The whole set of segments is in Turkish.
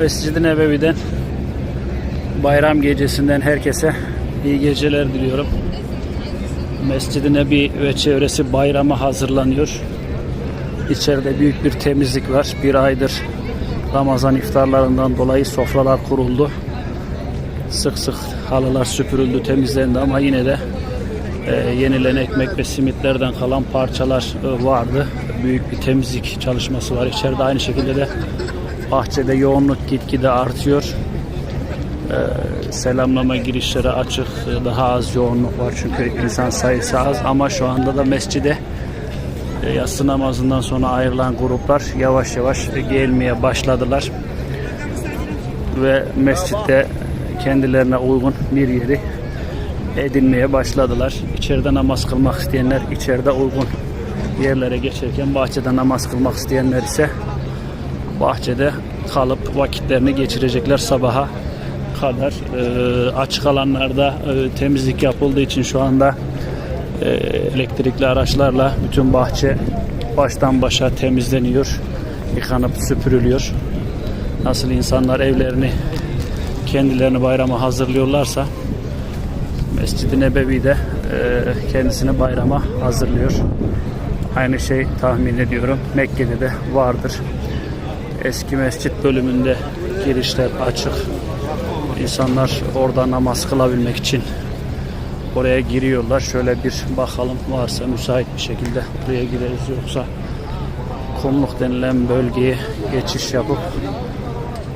Mescid-i Nebevi'den bayram gecesinden herkese iyi geceler diliyorum. Mescid-i Nebi ve çevresi bayrama hazırlanıyor. İçeride büyük bir temizlik var. Bir aydır Ramazan iftarlarından dolayı sofralar kuruldu. Sık sık halılar süpürüldü, temizlendi ama yine de e, yenilen ekmek ve simitlerden kalan parçalar e, vardı. Büyük bir temizlik çalışması var. İçeride aynı şekilde de bahçede yoğunluk gitgide artıyor. E, selamlama girişleri açık. Daha az yoğunluk var çünkü insan sayısı az ama şu anda da mescide e, yatsı namazından sonra ayrılan gruplar yavaş yavaş gelmeye başladılar. Ve mescitte kendilerine uygun bir yeri edinmeye başladılar. İçeride namaz kılmak isteyenler içeride uygun yerlere geçerken bahçede namaz kılmak isteyenler ise bahçede kalıp vakitlerini geçirecekler sabaha kadar. Ee, açık alanlarda e, temizlik yapıldığı için şu anda e, elektrikli araçlarla bütün bahçe baştan başa temizleniyor, yıkanıp süpürülüyor. Nasıl insanlar evlerini kendilerini bayrama hazırlıyorlarsa Mescid-i Nebevi de e, kendisini bayrama hazırlıyor. Aynı şey tahmin ediyorum Mekke'de de vardır. Eski mescit bölümünde girişler açık. İnsanlar orada namaz kılabilmek için oraya giriyorlar. Şöyle bir bakalım varsa müsait bir şekilde buraya gireriz yoksa kumluk denilen bölgeye geçiş yapıp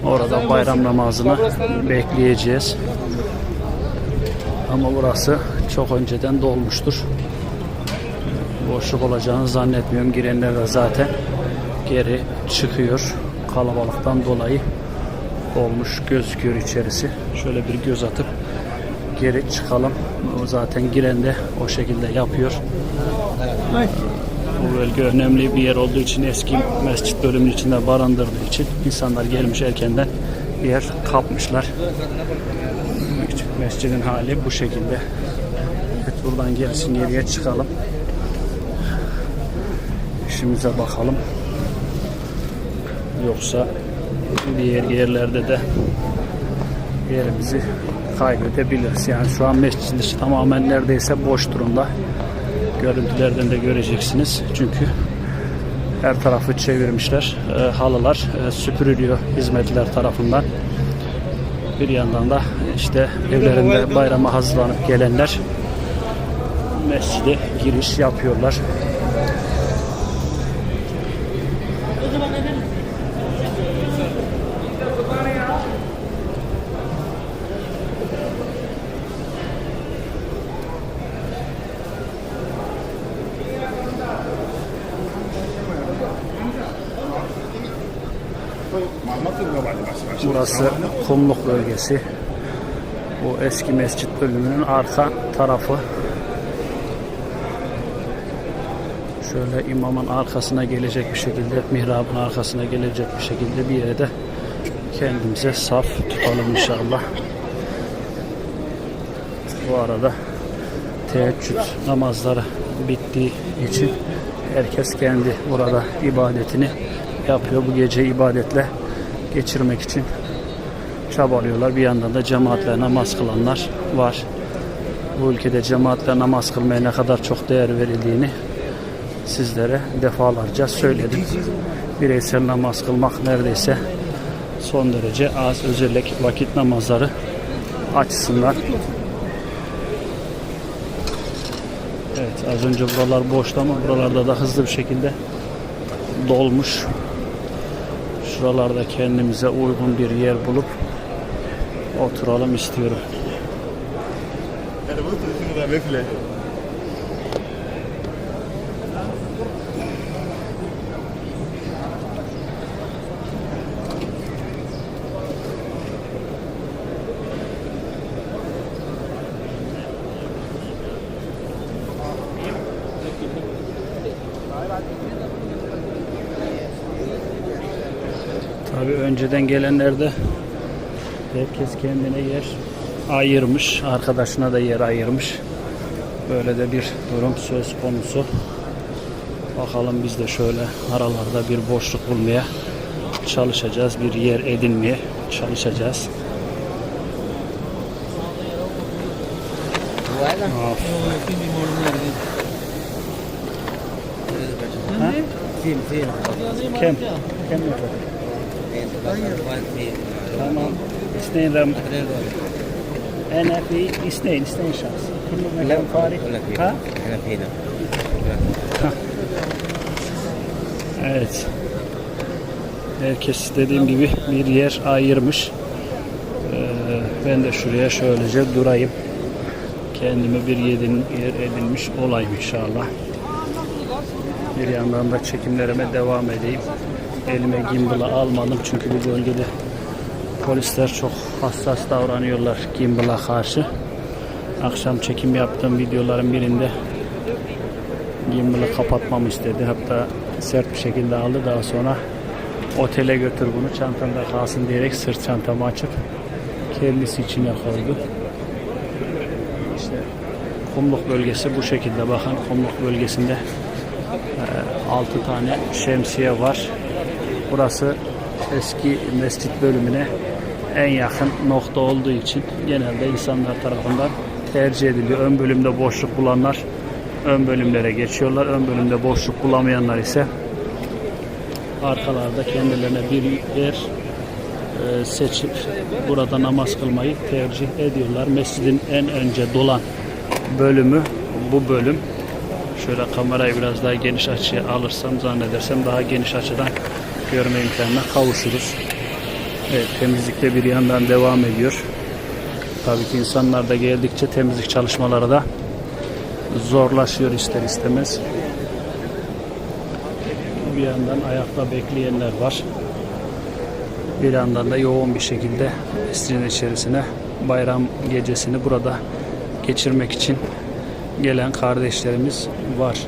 orada bayram namazını bekleyeceğiz. Ama burası çok önceden dolmuştur. Boşluk olacağını zannetmiyorum. Girenler de zaten geri çıkıyor. Kalabalıktan dolayı olmuş gözüküyor içerisi. Şöyle bir göz atıp geri çıkalım. Zaten giren de o şekilde yapıyor. Bu bölge önemli bir yer olduğu için eski mescit bölümünün içinde barındırdığı için insanlar gelmiş erkenden bir yer kapmışlar. Mescidin hali bu şekilde. Evet buradan gerisin geriye çıkalım. İşimize bakalım. Yoksa diğer yerlerde de yerimizi kaybedebiliriz. Yani şu an mescidin içi tamamen neredeyse boş durumda. Görüntülerden de göreceksiniz. Çünkü her tarafı çevirmişler. E, halılar e, süpürülüyor hizmetler tarafından. Bir yandan da işte evlerinde bayrama hazırlanıp gelenler mescide giriş yapıyorlar. Burası kumluk bölgesi. Bu eski mescit bölümünün arka tarafı. Şöyle imamın arkasına gelecek bir şekilde, mihrabın arkasına gelecek bir şekilde bir yere de kendimize saf tutalım inşallah. Bu arada teheccüd namazları bittiği için herkes kendi burada ibadetini yapıyor. Bu gece ibadetle geçirmek için çabalıyorlar. Bir yandan da cemaatle namaz kılanlar var. Bu ülkede cemaatle namaz kılmaya ne kadar çok değer verildiğini sizlere defalarca söyledim. Bireysel namaz kılmak neredeyse son derece az. Özellikle vakit namazları açısından. Evet az önce buralar boştu ama buralarda da hızlı bir şekilde dolmuş. Şuralarda kendimize uygun bir yer bulup oturalım istiyorum. Tabii önceden gelenlerde herkes kendine yer ayırmış. Arkadaşına da yer ayırmış. Böyle de bir durum söz konusu. Bakalım biz de şöyle aralarda bir boşluk bulmaya çalışacağız. Bir yer edinmeye çalışacağız. Of. Sim, sim. Kem. Kem yapalım. Tamam. İsteyin ram. Ana fi isteyin isteyin şans. Kullu mekan farik. Ha? احنا فينا Evet. Herkes dediğim gibi bir yer ayırmış. Ee, ben de şuraya şöylece durayım. Kendime bir yedin, yer edinmiş olayım inşallah. Bir yandan da çekimlerime devam edeyim. Elime gimbal'ı almadım çünkü bu bölgede polisler çok hassas davranıyorlar gimbal'a karşı. Akşam çekim yaptığım videoların birinde gimbal'ı kapatmamı istedi. Hatta sert bir şekilde aldı. Daha sonra otele götür bunu çantanda kalsın diyerek sırt çantamı açıp kendisi içine koydu. İşte kumluk bölgesi bu şekilde. Bakın kumluk bölgesinde 6 tane şemsiye var. Burası eski mescit bölümüne en yakın nokta olduğu için genelde insanlar tarafından tercih ediliyor. Ön bölümde boşluk bulanlar ön bölümlere geçiyorlar. Ön bölümde boşluk bulamayanlar ise arkalarda kendilerine bir yer e, seçip burada namaz kılmayı tercih ediyorlar. Mescidin en önce dolan bölümü bu bölüm. Şöyle kamerayı biraz daha geniş açıya alırsam zannedersem daha geniş açıdan görme imkanına kavuşuruz. Evet, temizlikte bir yandan devam ediyor. Tabii ki insanlar da geldikçe temizlik çalışmaları da zorlaşıyor ister istemez. Bir yandan ayakta bekleyenler var. Bir yandan da yoğun bir şekilde mescidin içerisine bayram gecesini burada geçirmek için gelen kardeşlerimiz var.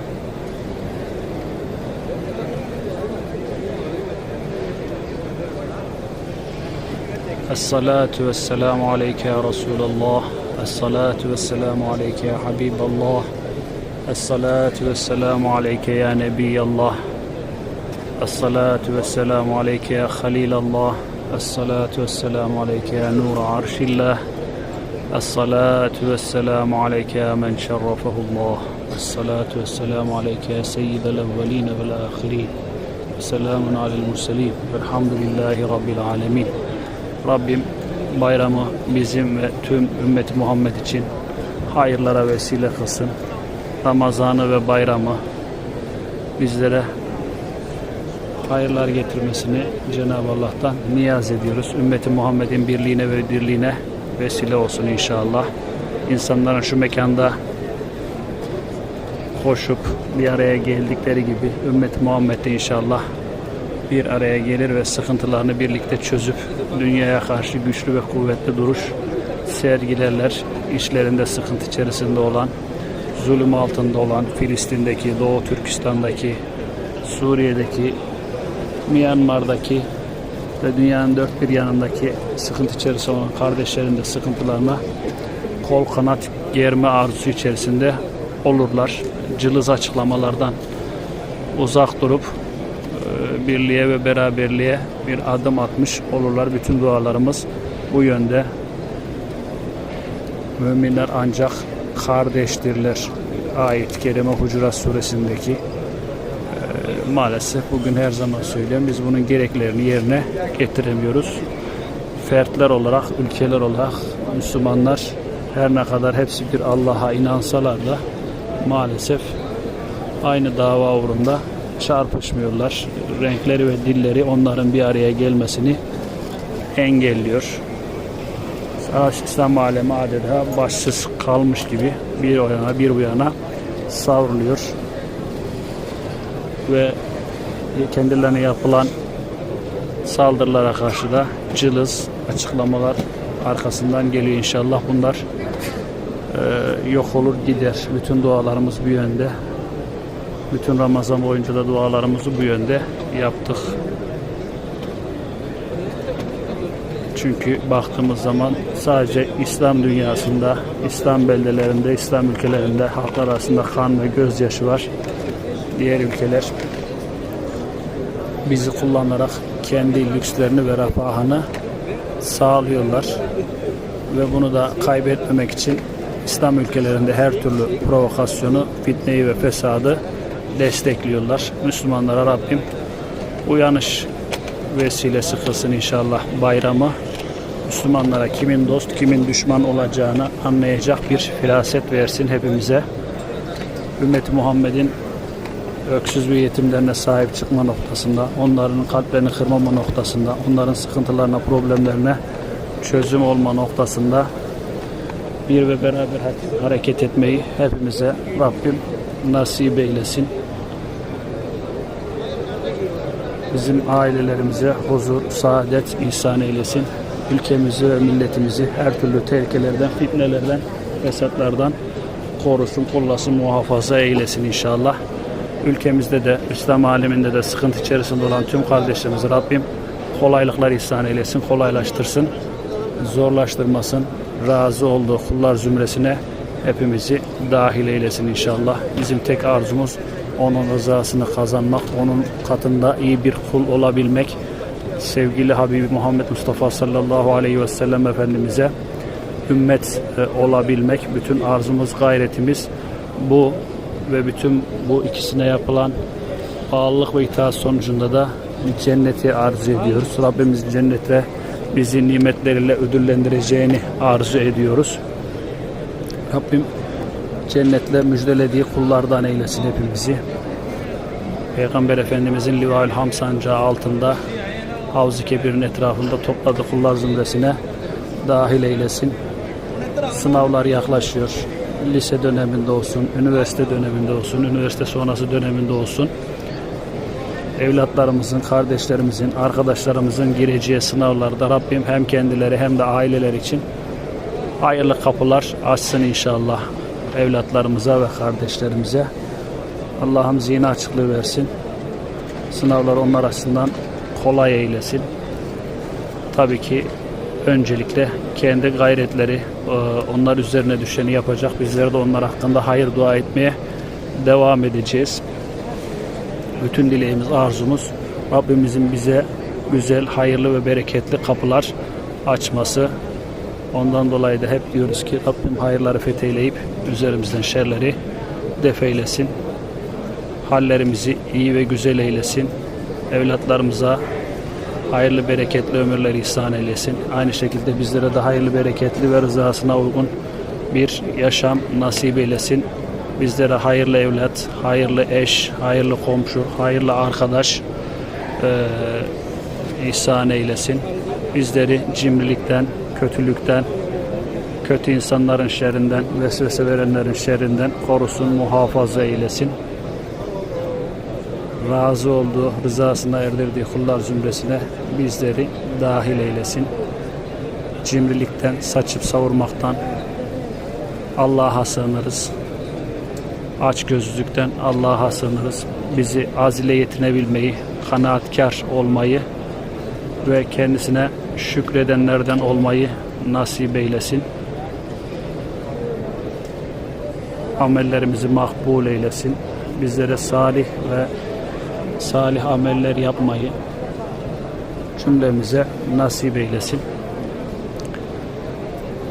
الصلاة والسلام عليك يا رسول الله. الصلاة والسلام عليك يا حبيب الله. الصلاة والسلام عليك يا نبي الله. الصلاة والسلام عليك يا خليل الله. الصلاة والسلام عليك يا نور عرش الله. الصلاة والسلام عليك يا من شرفه الله. الصلاة والسلام عليك يا سيد الأولين والآخرين. سلام على المرسلين. والحمد لله رب العالمين. Rabbim bayramı bizim ve tüm ümmeti Muhammed için hayırlara vesile kılsın. Ramazanı ve bayramı bizlere hayırlar getirmesini Cenab-ı Allah'tan niyaz ediyoruz. Ümmeti Muhammed'in birliğine ve dirliğine vesile olsun inşallah. İnsanların şu mekanda koşup bir araya geldikleri gibi ümmet Muhammed de inşallah bir araya gelir ve sıkıntılarını birlikte çözüp dünyaya karşı güçlü ve kuvvetli duruş sergilerler. İşlerinde sıkıntı içerisinde olan, zulüm altında olan Filistin'deki, Doğu Türkistan'daki, Suriye'deki, Myanmar'daki ve dünyanın dört bir yanındaki sıkıntı içerisinde olan kardeşlerin de sıkıntılarına kol kanat germe arzusu içerisinde olurlar. Cılız açıklamalardan uzak durup birliğe ve beraberliğe bir adım atmış olurlar. Bütün dualarımız bu yönde. Müminler ancak kardeştirler. Ayet-i Kerime Hucurat suresindeki e, maalesef bugün her zaman söylüyorum biz bunun gereklerini yerine getiremiyoruz. Fertler olarak, ülkeler olarak Müslümanlar her ne kadar hepsi bir Allah'a inansalar da maalesef aynı dava uğrunda çarpışmıyorlar. Renkleri ve dilleri onların bir araya gelmesini engelliyor. Savaş İslam alemi adeta başsız kalmış gibi bir o yana bir bu yana savruluyor. Ve kendilerine yapılan saldırılara karşı da cılız açıklamalar arkasından geliyor inşallah. Bunlar e, yok olur gider. Bütün dualarımız bu yönde. Bütün Ramazan boyunca da dualarımızı bu yönde yaptık. Çünkü baktığımız zaman sadece İslam dünyasında, İslam beldelerinde, İslam ülkelerinde halklar arasında kan ve gözyaşı var. Diğer ülkeler bizi kullanarak kendi lükslerini ve refahını sağlıyorlar. Ve bunu da kaybetmemek için İslam ülkelerinde her türlü provokasyonu, fitneyi ve fesadı destekliyorlar. Müslümanlara Rabbim uyanış vesilesi kılsın inşallah bayramı. Müslümanlara kimin dost, kimin düşman olacağını anlayacak bir firaset versin hepimize. Ümmeti Muhammed'in öksüz ve yetimlerine sahip çıkma noktasında, onların kalplerini kırmama noktasında, onların sıkıntılarına, problemlerine çözüm olma noktasında bir ve beraber hareket etmeyi hepimize Rabbim nasip eylesin. Bizim ailelerimize huzur, saadet ihsan eylesin. Ülkemizi ve milletimizi her türlü tehlikelerden, fitnelerden, fesatlardan korusun, kollasın, muhafaza eylesin inşallah. Ülkemizde de, İslam aleminde de sıkıntı içerisinde olan tüm kardeşlerimize Rabbim kolaylıklar ihsan eylesin, kolaylaştırsın, zorlaştırmasın, razı olduğu kullar zümresine hepimizi dahil eylesin inşallah. Bizim tek arzumuz onun rızasını kazanmak, onun katında iyi bir kul olabilmek. Sevgili Habibi Muhammed Mustafa sallallahu aleyhi ve sellem Efendimiz'e ümmet e, olabilmek. Bütün arzumuz, gayretimiz bu ve bütün bu ikisine yapılan bağlılık ve itaat sonucunda da cenneti arzu ediyoruz. Rabbimiz cennete bizi nimetleriyle ödüllendireceğini arzu ediyoruz. Rabbim cennetle müjdelediği kullardan eylesin hepimizi. Peygamber Efendimizin Livaül Ham sancağı altında Havz-ı Kebir'in etrafında topladığı kullar zümresine dahil eylesin. Sınavlar yaklaşıyor. Lise döneminde olsun, üniversite döneminde olsun, üniversite sonrası döneminde olsun. Evlatlarımızın, kardeşlerimizin, arkadaşlarımızın gireceği sınavlarda Rabbim hem kendileri hem de aileler için hayırlı kapılar açsın inşallah evlatlarımıza ve kardeşlerimize. Allah'ım zihni açıklığı versin. Sınavlar onlar açısından kolay eylesin. Tabii ki öncelikle kendi gayretleri e, onlar üzerine düşeni yapacak. Bizler de onlar hakkında hayır dua etmeye devam edeceğiz. Bütün dileğimiz, arzumuz Rabbimizin bize güzel, hayırlı ve bereketli kapılar açması. Ondan dolayı da hep diyoruz ki Rabbim hayırları fetheyleyip üzerimizden şerleri defeylesin. Hallerimizi iyi ve güzel eylesin. Evlatlarımıza hayırlı bereketli ömürler ihsan eylesin. Aynı şekilde bizlere de hayırlı bereketli ve rızasına uygun bir yaşam nasip eylesin. Bizlere hayırlı evlat, hayırlı eş, hayırlı komşu, hayırlı arkadaş e, ihsan eylesin. Bizleri cimrilikten, kötülükten, kötü insanların şerrinden, vesvese verenlerin şerrinden korusun, muhafaza eylesin. Razı olduğu, rızasına erdirdiği kullar zümresine bizleri dahil eylesin. Cimrilikten, saçıp savurmaktan Allah'a sığınırız. Aç gözlükten Allah'a sığınırız. Bizi azile yetinebilmeyi, kanaatkar olmayı ve kendisine şükredenlerden olmayı nasip eylesin. Amellerimizi makbul eylesin. Bizlere salih ve salih ameller yapmayı cümlemize nasip eylesin.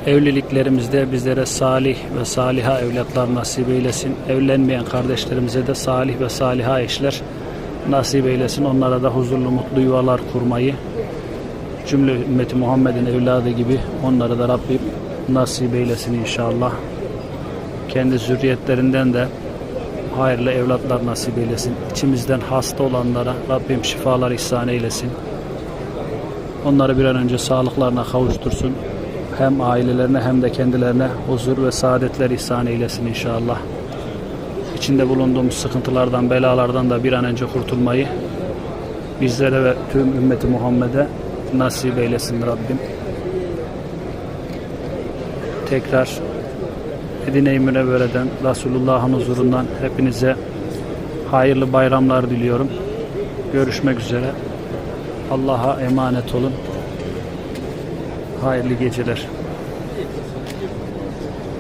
Evliliklerimizde bizlere salih ve saliha evlatlar nasip eylesin. Evlenmeyen kardeşlerimize de salih ve saliha eşler nasip eylesin. Onlara da huzurlu mutlu yuvalar kurmayı cümle ümmeti Muhammed'in evladı gibi onları da Rabbim nasip eylesin inşallah. Kendi zürriyetlerinden de hayırlı evlatlar nasip eylesin. İçimizden hasta olanlara Rabbim şifalar ihsan eylesin. Onları bir an önce sağlıklarına kavuştursun. Hem ailelerine hem de kendilerine huzur ve saadetler ihsan eylesin inşallah. İçinde bulunduğumuz sıkıntılardan, belalardan da bir an önce kurtulmayı bizlere ve tüm ümmeti Muhammed'e nasip eylesin Rabbim. Tekrar Medine-i Münevvere'den, Resulullah'ın huzurundan hepinize hayırlı bayramlar diliyorum. Görüşmek üzere. Allah'a emanet olun. Hayırlı geceler.